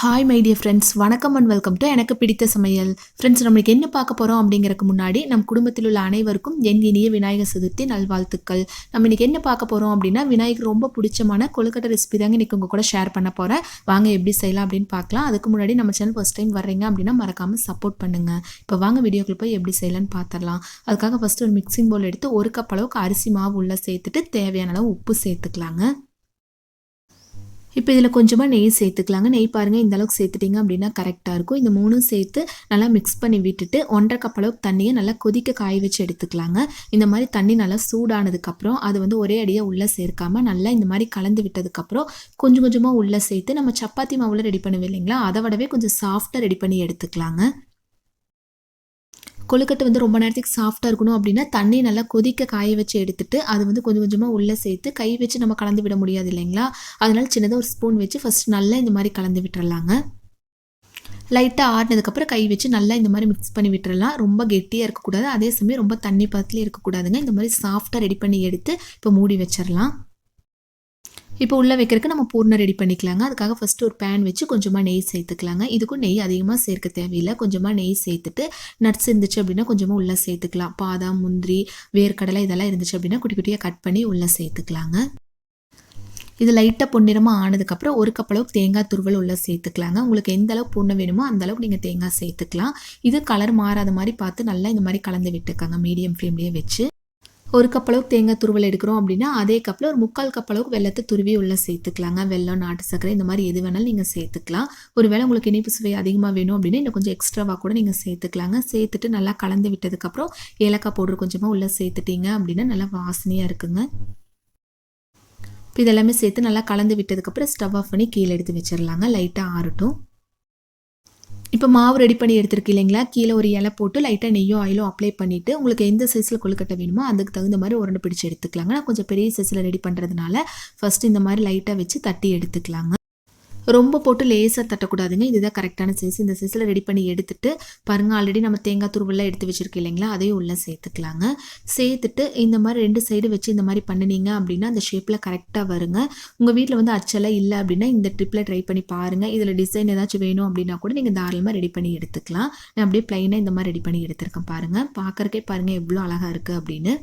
Hi my dear friends வணக்கம் and welcome to எனக்கு பிடித்த சமையல். ஃப்ரெண்ட்ஸ் நம்மளுக்கு என்ன பார்க்க போகிறோம் அப்படிங்கிறக்கு முன்னாடி நம் குடும்பத்தில் உள்ள அனைவருக்கும் என் இனிய விநாயகர் சதுர்த்தி நல்வாழ்த்துக்கள். நம்ம இன்றைக்கி என்ன பார்க்க போகிறோம் அப்படின்னா விநாயகர் ரொம்ப பிடிச்சமான கொழுக்கட்டை ரெசிபி தாங்க இன்றைக்கி உங்கள் கூட ஷேர் பண்ண போகிறேன் வாங்க எப்படி செய்யலாம் அப்படின்னு பார்க்கலாம். அதுக்கு முன்னாடி நம்ம சேனல் ஃபஸ்ட் டைம் வர்றீங்க அப்படின்னா மறக்காமல் சப்போர்ட் பண்ணுங்கள் இப்போ வாங்க வீடியோக்குள்ள போய் எப்படி செய்யலாம்னு பார்த்துடலாம் அதுக்காக ஃபஸ்ட்டு ஒரு மிக்சிங் பவுல் எடுத்து ஒரு கப் அளவுக்கு அரிசி மாவு உள்ளே சேர்த்துட்டு தேவையான அளவு உப்பு சேர்த்துக்கலாங்க. இப்போ இதில் கொஞ்சமாக நெய் சேர்த்துக்கலாங்க. நெய் பாருங்கள் இந்த அளவுக்கு சேர்த்துட்டிங்க அப்படின்னா கரெக்டாக இருக்கும். இந்த மூணும் சேர்த்து நல்லா மிக்ஸ் பண்ணி விட்டுட்டு ஒன்றரை கப் அளவுக்கு தண்ணியை நல்லா கொதிக்க காய வச்சு எடுத்துக்கலாங்க. இந்த மாதிரி தண்ணி நல்லா சூடானதுக்கப்புறம் அது வந்து ஒரே அடியாக உள்ளே சேர்க்காமல் நல்லா இந்த மாதிரி கலந்து விட்டதுக்கப்புறம் கொஞ்சம் கொஞ்சமாக உள்ளே சேர்த்து நம்ம சப்பாத்தி மாவில் ரெடி பண்ணுவோம் இல்லைங்களா? அதை விடவே கொஞ்சம் சாஃப்டாக ரெடி பண்ணி எடுத்துக்கலாங்க. கொழுக்கட்டை வந்து ரொம்ப நேரத்துக்கு சாஃப்டாக இருக்கணும் அப்படின்னா தண்ணி நல்லா கொதிக்க காய வச்சு எடுத்துட்டு அது வந்து கொஞ்சம் கொஞ்சமாக உள்ளே சேர்த்து கை வச்சு நம்ம கலந்து விட முடியாது இல்லைங்களா? அதனால சின்னதாக ஒரு ஸ்பூன் வச்சு ஃபஸ்ட் நல்லா இந்த மாதிரி கலந்து விட்டுறலாங்க. லைட்டாக ஆடினதுக்கப்புறம் கை வச்சு நல்லா இந்த மாதிரி மிக்ஸ் பண்ணி விட்டுறலாம். ரொம்ப கெட்டியாக இருக்கக்கூடாது. அதே சமயம் ரொம்ப தண்ணி பதத்துலேயே இருக்கக்கூடாதுங்க. இந்த மாதிரி சாஃப்டாக ரெடி பண்ணி எடுத்து இப்போ மூடி வச்சிடலாம் இப்போ உள்ளே வைக்கிறதுக்கு நம்ம பூர்ணம் ரெடி பண்ணிக்கலாங்க. அதுக்காக ஃபஸ்ட்டு ஒரு பேன் வச்சு கொஞ்சமாக நெய் சேர்த்துக்கலாங்க. இதுக்கும் நெய் அதிகமாக சேர்க்க தேவையில்லை. கொஞ்சமாக நெய் சேர்த்துட்டு நட்ஸ் இருந்துச்சு அப்படின்னா கொஞ்சமாக உள்ளே சேர்த்துக்கலாம். பாதாம் முந்திரி வேர்க்கடலை இதெல்லாம் இருந்துச்சு அப்படின்னா குட்டி குட்டியாக கட் பண்ணி உள்ளே சேர்த்துக்கலாங்க. இது லைட்டாக பொன்னிறமாக ஆனதுக்கப்புறம் ஒரு கப் அளவுக்கு தேங்காய் துருவல் உள்ளே சேர்த்துக்கலாங்க. உங்களுக்கு எந்த அளவுக்கு பொண்ணு வேணுமோ அந்த அளவுக்கு நீங்கள் தேங்காய் சேர்த்துக்கலாம். இது கலர் மாறாத மாதிரி பார்த்து நல்லா இந்த மாதிரி கலந்து விட்டுக்கோங்க. மீடியம் ஃப்ளேம்லேயே வச்சு. ஒரு கப் அளவுக்கு தேங்காய் துருவல் எடுக்கிறோம் அப்படின்னா அதே கப்பில் ஒரு முக்கால் கப் அளவுக்கு வெள்ளத்தை துருவி உள்ளே சேர்த்துக்கலாங்க. வெள்ளம் நாட்டு சர்க்கரை இந்த மாதிரி எது வேணாலும் நீங்கள் சேர்த்துக்கலாம். ஒரு வேளை உங்களுக்கு இனிப்பு சுவை அதிகமாக வேணும் அப்படின்னா இன்னும் கொஞ்சம் எக்ஸ்ட்ராவாக கூட நீங்கள் சேர்த்துக்கலாங்க. சேர்த்துட்டு நல்லா கலந்து விட்டதுக்கப்புறம் ஏலக்காய் பவுடர் கொஞ்சமாக உள்ளே சேர்த்துட்டீங்க அப்படின்னா நல்லா வாசனையாக இருக்குங்க. இப்போ இதெல்லாமே சேர்த்து நல்லா கலந்து விட்டதுக்கப்புறம் ஸ்டவ் ஆஃப் பண்ணி கீழே எடுத்து வச்சிடலாங்க லைட்டாக ஆறட்டும். இப்போ மாவு ரெடி பண்ணி எடுத்துருக்கு இல்லைங்களா? கீழே ஒரு இலை போட்டு லைட்டாக நெய்யோ ஆயிலோ அப்ளை பண்ணிவிட்டு உங்களுக்கு எந்த சைஸில் கொழுக்கட்டை வேணுமோ அதுக்கு தகுந்த மாதிரி உருண்டை பிடிச்சி எடுத்துக்கலாங்க. நான் கொஞ்சம் பெரிய சைஸில் ரெடி பண்ணுறதுனால ஃபஸ்ட்டு இந்த மாதிரி லைட்டாக வச்சு தட்டி எடுத்துக்கலாங்க. ரொம்ப போட்டு லேசாக தட்டக்கூடாதுங்க. இதுதான் கரெக்டான சைஸ் இந்த சைஸில் ரெடி பண்ணி எடுத்துட்டு பாருங்கள் ஆல்ரெடி நம்ம தேங்காய் துருவெல்லாம் எடுத்து வச்சுருக்கோம் இல்லைங்களா? அதையும் உள்ளே சேர்த்துக்கலாங்க. சேர்த்துட்டு இந்த மாதிரி ரெண்டு சைடு வச்சு இந்த மாதிரி பண்ணினீங்க அப்படின்னா அந்த ஷேப்பில் கரெக்டாக வருங்க. உங்கள் வீட்டில் வந்து அச்சலாக இல்லை அப்படின்னா இந்த ட்ரிப்பில் ட்ரை பண்ணி பாருங்கள் இதில் டிசைன் ஏதாச்சும் வேணும் அப்படின்னா கூட நீங்கள் தாராளமாக ரெடி பண்ணி எடுத்துக்கலாம். நான் அப்படியே ப்ளைனாக இந்த மாதிரி ரெடி பண்ணி எடுத்திருக்கேன் பாருங்கள் பார்க்குறக்கே பாருங்கள் எவ்வளோ அழகாக இருக்குது அப்படின்னு.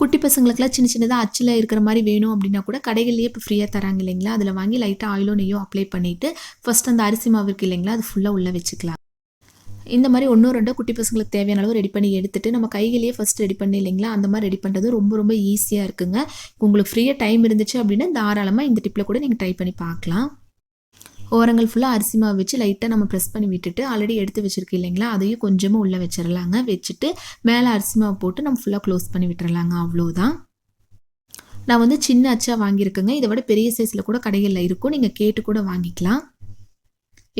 குட்டி பசங்களுக்குலாம் சின்ன சின்னதாக அச்சில் இருக்கிற மாதிரி வேணும் அப்படின்னா கூட கடைகள்லேயே இப்போ ஃப்ரீயாக தராங்க இல்லைங்களா? அதில் வாங்கி லைட்டாக ஆயிலோ நெய்யோ அப்ளை பண்ணிவிட்டு ஃபஸ்ட் அந்த அரிசி மாவு இருக்குது இல்லைங்களா? அது ஃபுல்லாக உள்ளே வச்சுக்கலாம். இந்த மாதிரி ஒன்றும் ரெண்டோ குட்டி பசங்களுக்கு தேவையான அளவு ரெடி பண்ணி எடுத்துட்டு நம்ம கைகளையே ஃபஸ்ட் ரெடி பண்ணி இல்லைங்களா? அந்த மாதிரி ரெடி பண்ணுறது ரொம்ப ரொம்ப ஈஸியாக இருக்குங்க. உங்களுக்கு ஃப்ரீயாக டைம் இருந்துச்சு அப்படின்னா தாராளமாக இந்த டிப்பில் கூட நீங்கள் ட்ரை பண்ணி பார்க்கலாம். ஓரங்கள் ஃபுல்லாக அரிசி மாவு வச்சு லைட்டாக நம்ம ப்ரெஸ் பண்ணி விட்டுட்டு ஆல்ரெடி எடுத்து வச்சுருக்கு இல்லைங்களா? அதையும் கொஞ்சமாக உள்ளே வச்சிடலாங்க வச்சுட்டு மேலே அரிசி மாவு போட்டு நம்ம ஃபுல்லாக க்ளோஸ் பண்ணி விட்டுறலாங்க அவ்வளோதான் நான் வந்து சின்ன அச்சா வாங்கியிருக்கேங்க. இதை விட பெரிய சைஸில் கூட கடைகளில் இருக்கும். நீங்கள் கேட்டு கூட வாங்கிக்கலாம்.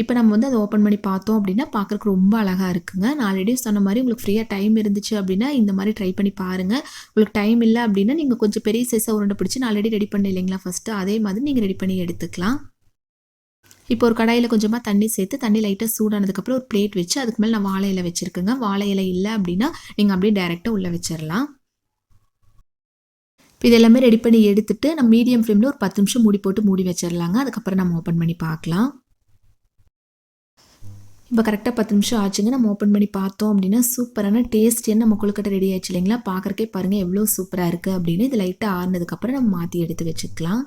இப்போ நம்ம வந்து அதை ஓப்பன் பண்ணி பார்த்தோம் அப்படின்னா பார்க்குறக்கு ரொம்ப அழகாக இருக்குங்க. நான் ஆல்ரெடி சொன்ன மாதிரி உங்களுக்கு ஃப்ரீயாக டைம் இருந்துச்சு அப்படின்னா இந்த மாதிரி ட்ரை பண்ணி பாருங்கள் உங்களுக்கு டைம் இல்லை அப்படின்னா நீங்கள் கொஞ்சம் பெரிய சைஸாக உருண்டை பிடிச்சி நான் ஆல்ரெடி ரெடி பண்ண இல்லைங்களா ஃபஸ்ட்டு அதே மாதிரி நீங்கள் ரெடி பண்ணி எடுத்துக்கலாம். இப்போ ஒரு கடாயில் கொஞ்சமாக தண்ணி சேர்த்து தண்ணி லைட்டாக சூடானதுக்கப்புறம் ஒரு பிளேட் வச்சு அதுக்கு மேலே நான் வாழை இலை வச்சுருக்கேங்க. வாழை இலை இல்லை அப்படின்னா நீங்கள் அப்படியே டைரெக்டாக உள்ளே வச்சிடலாம் இப்போ இதெல்லாமே ரெடி பண்ணி எடுத்துட்டு நம்ம மீடியம் ஃப்ளேமில் ஒரு பத்து நிமிஷம் மூடி போட்டு மூடி வச்சிடலாங்க அதுக்கப்புறம் நம்ம ஓப்பன் பண்ணி பார்க்கலாம். இப்போ கரெக்டாக பத்து நிமிஷம் ஆச்சுங்க. நம்ம ஓப்பன் பண்ணி பார்த்தோம் அப்படின்னா சூப்பரான டேஸ்டியான நம்ம கொழுக்கட்டை ரெடி ஆயிடுச்சு இல்லைங்களா? பார்க்குறக்கே பாருங்கள் எவ்வளோ சூப்பராக இருக்குது அப்படின்னு. இது லைட்டாக ஆறுனதுக்கப்புறம் நம்ம மாற்றி எடுத்து வச்சுக்கலாம்.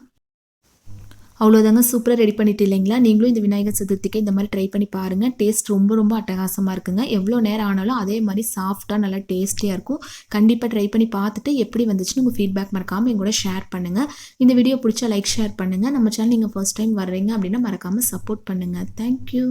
அவ்வளோதாங்க சூப்பராக ரெடி பண்ணிட்டு இல்லைங்களா? நீங்களும் இந்த விநாயகர் சதுர்த்திக்கு இந்த மாதிரி ட்ரை பண்ணி பாருங்கள் டேஸ்ட் ரொம்ப ரொம்ப அட்டகாசமாக இருக்குங்க. எவ்வளோ நேரம் ஆனாலும் அதே மாதிரி சாஃப்டாக நல்லா டேஸ்டியாக இருக்கும். கண்டிப்பாக ட்ரை பண்ணி பார்த்துட்டு எப்படி வந்துச்சுன்னு உங்கள் ஃபீட்பேக் மறக்காமல் எங்கூட ஷேர் பண்ணுங்கள் இந்த வீடியோ பிடிச்சா லைக் ஷேர் பண்ணுங்கள் நம்ம சேனல் நீங்கள் ஃபர்ஸ்ட் டைம் வர்றீங்க அப்படின்னா மறக்காமல் சப்போர்ட் பண்ணுங்கள் தேங்க்யூ